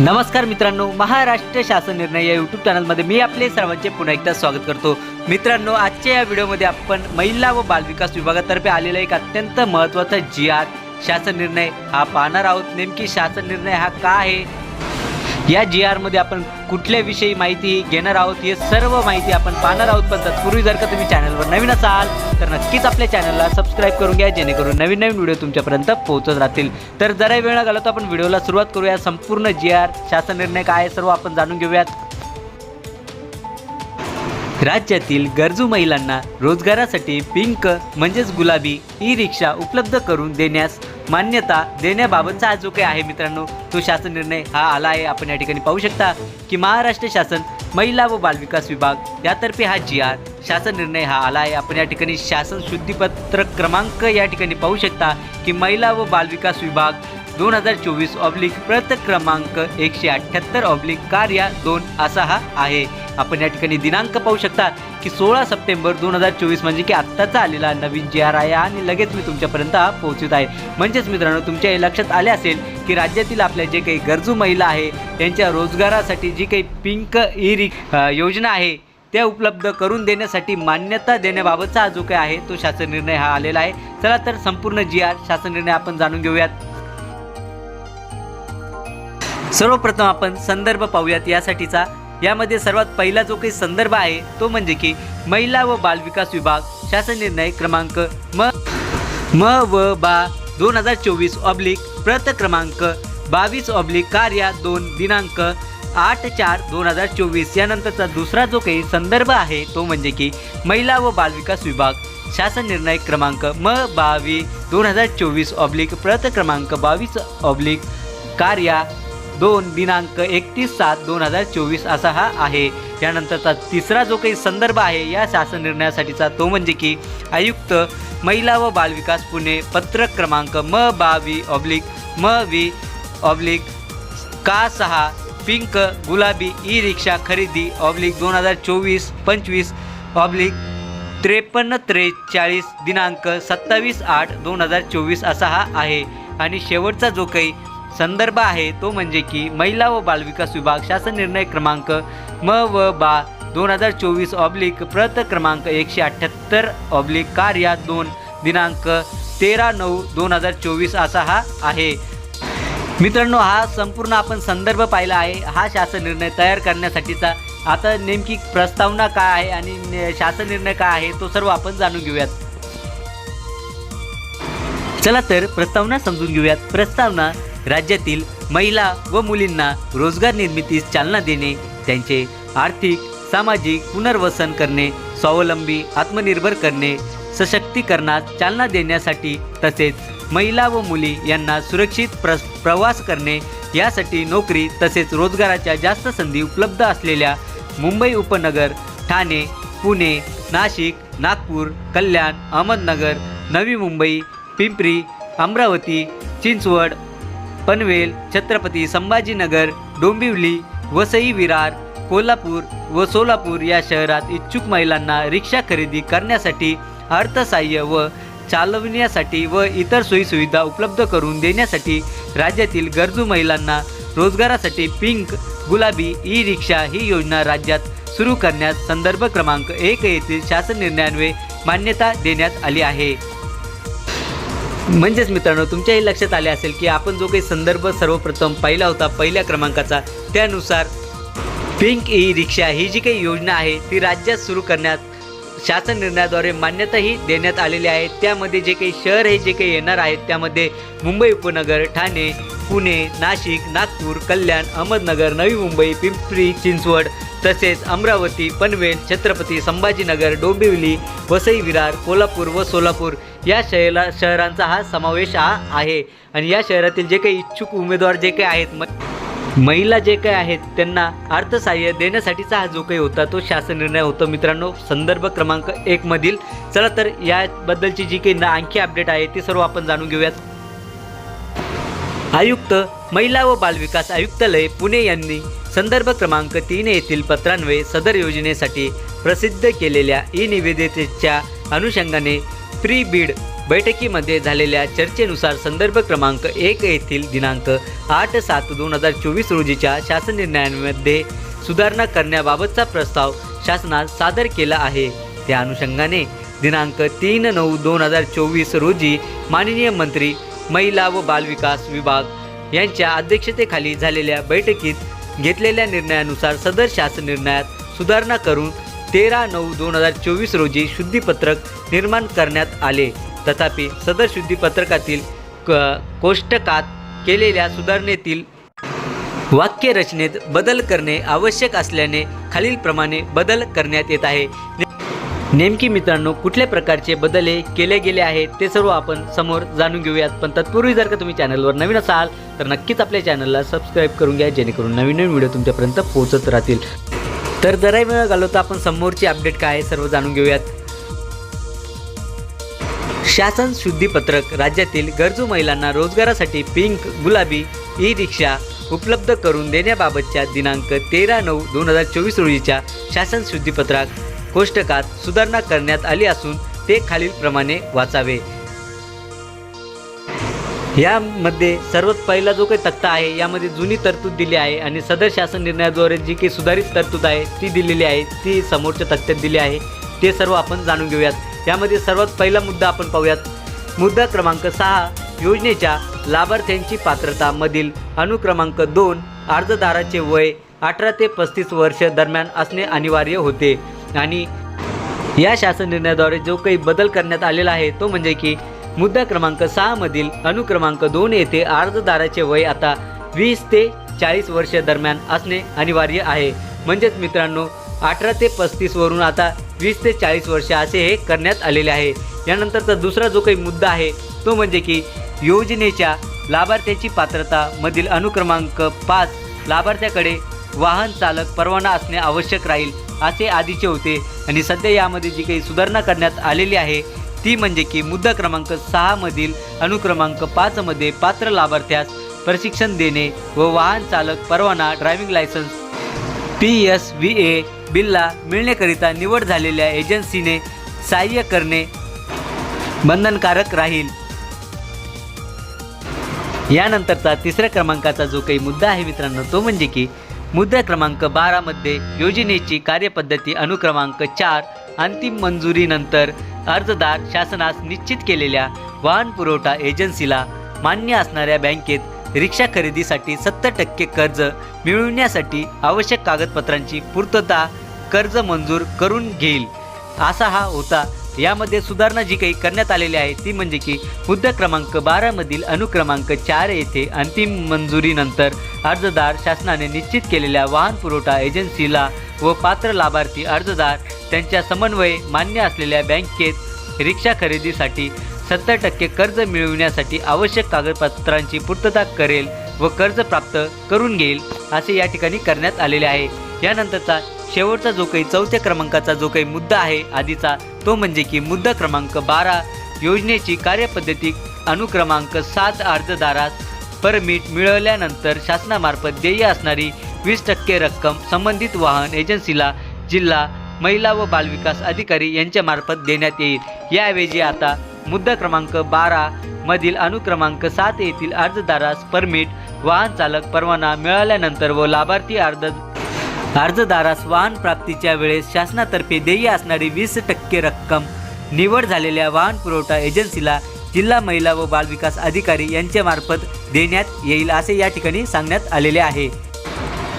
नमस्कार मित्रांनो महाराष्ट्र शासन निर्णय या यूट्यूब चॅनलमध्ये मी आपले सर्वांचे पुन्हा एकदा स्वागत करतो. मित्रांनो आजच्या या व्हिडिओमध्ये आपण महिला व बालविकास विभागातर्फे आलेला एक अत्यंत महत्त्वाचा जी आर शासन निर्णय. हा पाहणार आहोत नेमकी शासन निर्णय हा का आहे? या जी आरमध्ये आपण कुठल्याविषयी माहिती घेणार आहोत हे सर्व माहिती आपण पाहणार आहोत. पण तत्पूर्वी जर का तुम्ही चॅनलवर नवीन असाल तर नक्कीच आपल्या चॅनलला सबस्क्राईब करून घ्या जेणेकरून नवीन नवीन व्हिडिओ तुमच्यापर्यंत पोहोचत राहतील. तर जरा वेळ न घालवता आपण व्हिडिओला सुरुवात करूया. संपूर्ण जी आर शासन निर्णय काय आहे सर्व आपण जाणून घेऊयात. राज्यातील गरजू महिलांना रोजगारासाठी पिंक म्हणजेच गुलाबी ई रिक्षा उपलब्ध करून देण्यास मान्यता देण्याबाबतचा हा जो काही आहे मित्रांनो तो शासन निर्णय हा आला आहे. आपण या ठिकाणी पाहू शकता की महाराष्ट्र शासन महिला व बालविकास विभाग यातर्फे हा जी आर शासन निर्णय हा आला आहे. आपण या ठिकाणी शासन शुद्धीपत्र क्रमांक या ठिकाणी पाहू शकता की महिला व बालविकास विभाग दोन हजार चोवीस ऑब्लिक प्रत क्रमांक एकशे अठ्ठ्याहत्तर ऑब्लिक कार्य दोन असा हा आहे. आपण या ठिकाणी दिनांक पाहू शकता की सोळा सप्टेंबर दोन हजार चोवीस म्हणजे की आत्ताचा आलेला नवीन जी आर आहे आणि लगेच मी तुमच्यापर्यंत हा पोहोचत आहे. म्हणजेच मित्रांनो तुमच्या हे लक्षात आले असेल की राज्यातील आपल्या जे काही गरजू महिला आहे त्यांच्या रोजगारासाठी जी काही पिंक ई योजना आहे त्या उपलब्ध करून देण्यासाठी मान्यता देण्याबाबतचा जो काही आहे तो शासन निर्णय हा आलेला आहे. चला तर संपूर्ण जी आर शासन निर्णय आपण जाणून घेऊयात. सर्वप्रथम आपण संदर्भ पाहूयात यासाठीचा. यामध्ये सर्वात पहिला जो काही संदर्भ आहे तो म्हणजे की महिला व बालविकास विभाग शासन निर्णय क्रमांक म म व बा दोन हजार चोवीस ऑब्लिक प्रत क्रमांक बावीस ऑब्लिक कार्य दोन दिनांक आठ चार दोन हजार चोवीस यानंतरचा दुसरा जो काही संदर्भ आहे तो म्हणजे की महिला व बालविकास विभाग शासन निर्णय क्रमांक म बावी दोन हजार चोवीस ऑब्लिक प्रत क्रमांक बावीस ऑब्लिक कार्या दोन दिनांक एकतीस सात दोन हजार चोवीस असा हा आहे. यानंतरचा तिसरा जो काही संदर्भ आहे या शासन निर्णयासाठीचा तो म्हणजे की आयुक्त महिला व बालविकास पुणे पत्र क्रमांक म बावी ऑब्लिक म वी ऑब्लिक का सहा पिंक गुलाबी ई रिक्षा खरेदी ऑब्लिक दोन हजार चोवीस पंचवीस ऑब्लिक त्रेपन्न त्रेचाळीस दिनांक सत्तावीस आठ दोन हजार चोवीस असा हा आहे. आणि शेवटचा जो काही संदर्भ आहे तो म्हणजे की महिला व बालविकास विभाग शासन निर्णय क्रमांक म व बा दोन हजार चोवीस ऑब्लिक प्रत क्रमांक एकशे अठ्ठ्याहत्तर ऑब्लिक कार्या दोन दिनांक तेरा नऊ दोन हजार चोवीस असा हा आहे. मित्रांनो हा संपूर्ण आपण संदर्भ पाहिला आहे. हा शासन निर्णय तयार करण्यासाठीचा आता नेमकी प्रस्तावना काय आहे आणि शासन निर्णय काय आहे तो सर्व आपण जाणून घेऊयात. चला तर प्रस्तावना समजून घेऊयात. प्रस्तावना राज्यातील महिला व मुलींना रोजगार निर्मितीस चालना देणे त्यांचे आर्थिक सामाजिक पुनर्वसन करणे स्वावलंबी आत्मनिर्भर करणे सशक्तीकरणास चालना देण्यासाठी तसेच महिला व मुली यांना सुरक्षित प्र प्रवास करणे यासाठी नोकरी तसेच रोजगाराच्या जास्त संधी उपलब्ध असलेल्या मुंबई उपनगर ठाणे पुणे नाशिक नागपूर कल्याण अहमदनगर नवी मुंबई पिंपरी अमरावती चिंचवड पनवेल छत्रपती संभाजीनगर डोंबिवली वसई विरार कोल्हापूर व सोलापूर या शहरात इच्छुक महिलांना रिक्षा खरेदी करण्यासाठी अर्थसहाय्य व चालविण्यासाठी व इतर सोयीसुविधा उपलब्ध करून देण्यासाठी राज्यातील गरजू महिलांना रोजगारासाठी पिंक गुलाबी ई रिक्षा ही योजना राज्यात सुरू करण्यास संदर्भ क्रमांक एक येथील शासन निर्णयान्वये मान्यता देण्यात आली आहे. म्हणजेच मित्रांनो तुमच्याही लक्षात आले असेल की आपण जो काही संदर्भ सर्वप्रथम पाहिला होता पहिल्या क्रमांकाचा त्यानुसार पिंक ई रिक्षा ही जी काही योजना आहे ती राज्यात सुरू करण्यात शासन निर्णयाद्वारे मान्यताही देण्यात आलेली आहे. त्यामध्ये जे काही शहर हे जे काही येणार आहेत त्यामध्ये मुंबई उपनगर ठाणे पुणे नाशिक नागपूर कल्याण अहमदनगर नवी मुंबई पिंपरी चिंचवड तसेच अमरावती पनवेल छत्रपती संभाजीनगर डोंबिवली वसई विरार कोल्हापूर व सोलापूर या शहरा शहरांचा हा समावेश हा आहे. आणि या शहरातील जे काही इच्छुक उमेदवार जे काही आहेत म महिला जे काही आहेत त्यांना अर्थसहाय्य देण्यासाठीचा हा जो काही होता तो शासन निर्णय होता मित्रांनो. संदर्भ क्रमांक एकमधील चला तर याबद्दलची जी काही ना- आणखी अपडेट आहे ती सर्व आपण जाणून घेऊयात. आयुक्त महिला व बालविकास आयुक्तालय पुणे यांनी संदर्भ क्रमांक तीन येथील पत्रान्वये सदर योजनेसाठी प्रसिद्ध केलेल्या ई निवेदितेच्या अनुषंगाने प्री बीड बैठकीमध्ये झालेल्या चर्चेनुसार संदर्भ क्रमांक एक येथील दिनांक आठ सात दोन हजार चोवीस रोजीच्या शासन निर्णयांमध्ये सुधारणा करण्याबाबतचा प्रस्ताव शासनास सादर केला आहे. त्या अनुषंगाने दिनांक तीन नऊ दोन हजार चोवीस रोजी माननीय मंत्री महिला व बालविकास विभाग यांच्या अध्यक्षतेखाली झालेल्या बैठकीत घेतलेल्या निर्णयानुसार सदर शासन निर्णयात सुधारणा करून तेरा नऊ दोन हजार चोवीस रोजी शुद्धीपत्रक निर्माण करण्यात आले. तथापि सदर शुद्धीपत्रकातील क कोष्टकात केलेल्या सुधारणेतील वाक्यरचनेत बदल करणे आवश्यक असल्याने खालीलप्रमाणे बदल करण्यात येत आहे. नेमकी मित्रांनो कुठल्या प्रकारचे बदल हे केले गेले आहेत ते सर्व आपण समोर जाणून घेऊयात. पण तत्पूर्वी जर का तुम्ही चॅनलवर नवीन असाल तर नक्कीच आपल्या चॅनलला सबस्क्राईब करून घ्या जेणेकरून नवीन नवीन व्हिडिओ तुमच्यापर्यंत पोहोचत राहतील. तर जराही वेळ घालवता आपण समोरची अपडेट काय आहे सर्व जाणून घेऊयात. शासन शुद्धीपत्रक राज्यातील गरजू महिलांना रोजगारासाठी पिंक गुलाबी ई रिक्षा उपलब्ध करून देण्याबाबतच्या दिनांक तेरा नऊ दोन हजार चोवीस रोजीच्या शासन शुद्धीपत्राक कोष्टकात सुधारणा करण्यात आली असून ते खालीलप्रमाणे वाचावे. यामध्ये सर्वात पहिला जो काही तक्ता आहे यामध्ये जुनी तरतूद दिली आहे आणि सदर शासन निर्णयाद्वारे जी काही सुधारित तरतूद आहे ती दिलेली आहे ती समोरच्या तक्त्यात दिली आहे. ते सर्व आपण जाणून घेऊयात. यामध्ये सर्वात पहिला मुद्दा आपण पाहूयात. मुद्दा क्रमांक सहा योजनेच्या लाभार्थ्यांची पात्रता मधील अनुक्रमांक दोन अर्जदाराचे वय अठरा ते पस्तीस वर्ष दरम्यान असणे अनिवार्य होते. आणि या शासन निर्णयाद्वारे जो काही बदल करण्यात आलेला आहे तो म्हणजे की मुद्दा क्रमांक सहामधील अनुक्रमांक दोन येथे अर्जदाराचे वय आता वीस ते चाळीस वर्ष दरम्यान असणे अनिवार्य आहे. म्हणजेच मित्रांनो अठरा ते पस्तीस वरून आता वीस ते चाळीस वर्ष असे हे करण्यात आलेले आहे. यानंतरचा दुसरा जो काही मुद्दा आहे तो म्हणजे की योजनेच्या लाभार्थ्याची पात्रता मधील अनुक्रमांक पाच लाभार्थ्याकडे वाहन चालक परवाना असणे आवश्यक राहील. असे आधीचे होते. आणि सध्या यामध्ये जी काही सुधारणा करण्यात आलेली आहे ती म्हणजे की मुद्दा क्रमांक सहामधील अनुक्रमांक पाचमध्ये पात्र लाभार्थ्यास प्रशिक्षण देणे व वाहन चालक परवाना driving licence P S V A बिलला मिळण्याकरिता निवड झालेल्या एजन्सीने सहाय्य करणे बंधनकारक राहील. यानंतरचा तिसऱ्या क्रमांकाचा जो काही मुद्दा आहे मित्रांनो तो म्हणजे की मुद्दा क्रमांक बारामध्ये योजनेची कार्यपद्धती अनुक्रमांक चार अंतिम मंजुरीनंतर अर्जदार शासनास निश्चित केलेल्या वाहन पुरवठा एजन्सीला मान्य असणाऱ्या बँकेत रिक्षा खरेदीसाठी सत्तर टक्के कर्ज मिळविण्यासाठी आवश्यक कागदपत्रांची पूर्तता कर्ज मंजूर करून घेईल. असा हा होता यामध्ये सुधारणा जी काही करण्यात आलेली आहे ती म्हणजे की मुद्दा क्रमांक बारामधील अनुक्रमांक चार येथे अंतिम मंजुरीनंतर अर्जदार शासनाने निश्चित केलेल्या वाहन पुरवठा एजन्सीला व पात्र लाभार्थी अर्जदार त्यांच्या समन्वय मान्य असलेल्या बँकेत रिक्षा खरेदीसाठी सत्तर टक्के कर्ज मिळविण्यासाठी आवश्यक कागदपत्रांची पूर्तता करेल व कर्ज प्राप्त करून घेईल असे या ठिकाणी करण्यात आलेले आहे. यानंतरचा शेवटचा जो काही चौथ्या क्रमांकाचा जो काही मुद्दा आहे आधीचा तो म्हणजे की मुद्दा क्रमांक बारा योजनेची कार्यपद्धती अनुक्रमांक सात अर्जदारास परमिट मिळवल्यानंतर शासनामार्फत देय असणारी वीस टक्के रक्कम संबंधित वाहन एजन्सीला जिल्हा महिला व बालविकास अधिकारी यांच्यामार्फत देण्यात येईल. याऐवजी आता मुद्दा क्रमांक बारा मधील अनुक्रमांक सात येथील अर्जदारास परमिट वाहन चालक परवाना मिळाल्यानंतर व लाभार्थी अर्ज अर्जदारास वाहन प्राप्तीच्या वेळेस शासनातर्फे देय असणारी वीस टक्के रक्कम निवड झालेल्या वाहन पुरवठा एजन्सीला जिल्हा महिला व बालविकास अधिकारी यांच्यामार्फत देण्यात येईल असे या ठिकाणी सांगण्यात आलेले आहे.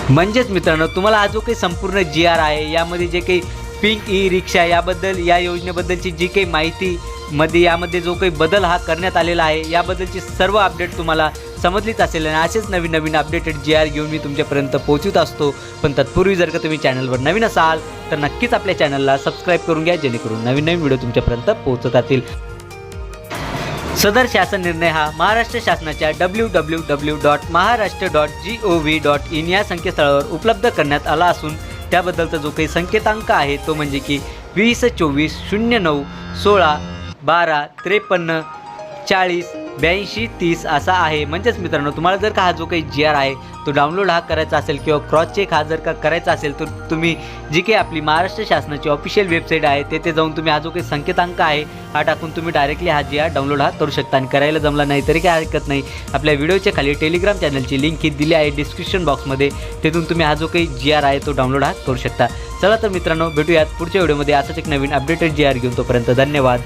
म्हणजेच मित्रांनो तुम्हाला हा जो काही संपूर्ण जी आर आहे यामध्ये जे काही पिंक ई रिक्षा याबद्दल या योजनेबद्दलची जी काही माहिती मध्ये यामध्ये जो काही बदल हा करण्यात आलेला आहे याबद्दलची सर्व अपडेट तुम्हाला समजलीच असेल आणि असेच नवीन नवीन अपडेटेड जी आर घेऊन मी तुमच्यापर्यंत पोहोचत असतो. पण तत्पूर्वी जर का तुम्ही चॅनलवर नवीन असाल तर नक्कीच आपल्या चॅनलला सबस्क्राईब करून घ्या जेणेकरून नवीन नवीन व्हिडिओ तुमच्यापर्यंत पोहोचत राहतील सदर शासन निर्णय हा महाराष्ट्र शासनाच्या W W W dot Maharashtra dot G O V dot in या संकेतस्थळावर उपलब्ध करण्यात आला असून त्याबद्दलचा जो काही संकेतांक आहे तो म्हणजे की वीस चोवीस शून्य नऊ सोळा बारा त्रेपन्न चाळीस ब्याऐंशी तीस असा आहे. म्हणजेच मित्रांनो तुम्हाला जर का हा जो काही जी आर आहे तो डाउनलोड हा करायचा असेल किंवा क्रॉस चेक हा जर का करायचा असेल तर तुम्ही जी काही आपली महाराष्ट्र शासनाची ऑफिशियल वेबसाईट आहे तेथे जाऊन तुम्ही हा जो काही संकेतांक आहे हा टाकून तुम्ही डायरेक्टली हा जी आर डाउनलोड हा करू शकता. आणि करायला जमला नाही तरी काय हरकत नाही. आपल्या व्हिडिओच्या खाली टेलिग्राम चॅनलची लिंक ही दिली आहे डिस्क्रिप्शन बॉक्समध्ये तिथून तुम्ही हा जो काही जी आर आहे तो डाउनलोड हा करू शकता. चला तर मित्रांनो भेटूयात पुढच्या व्हिडिओमध्ये. असंच एक नवीन अपडेटेड जी आर घेऊन तोपर्यंत धन्यवाद.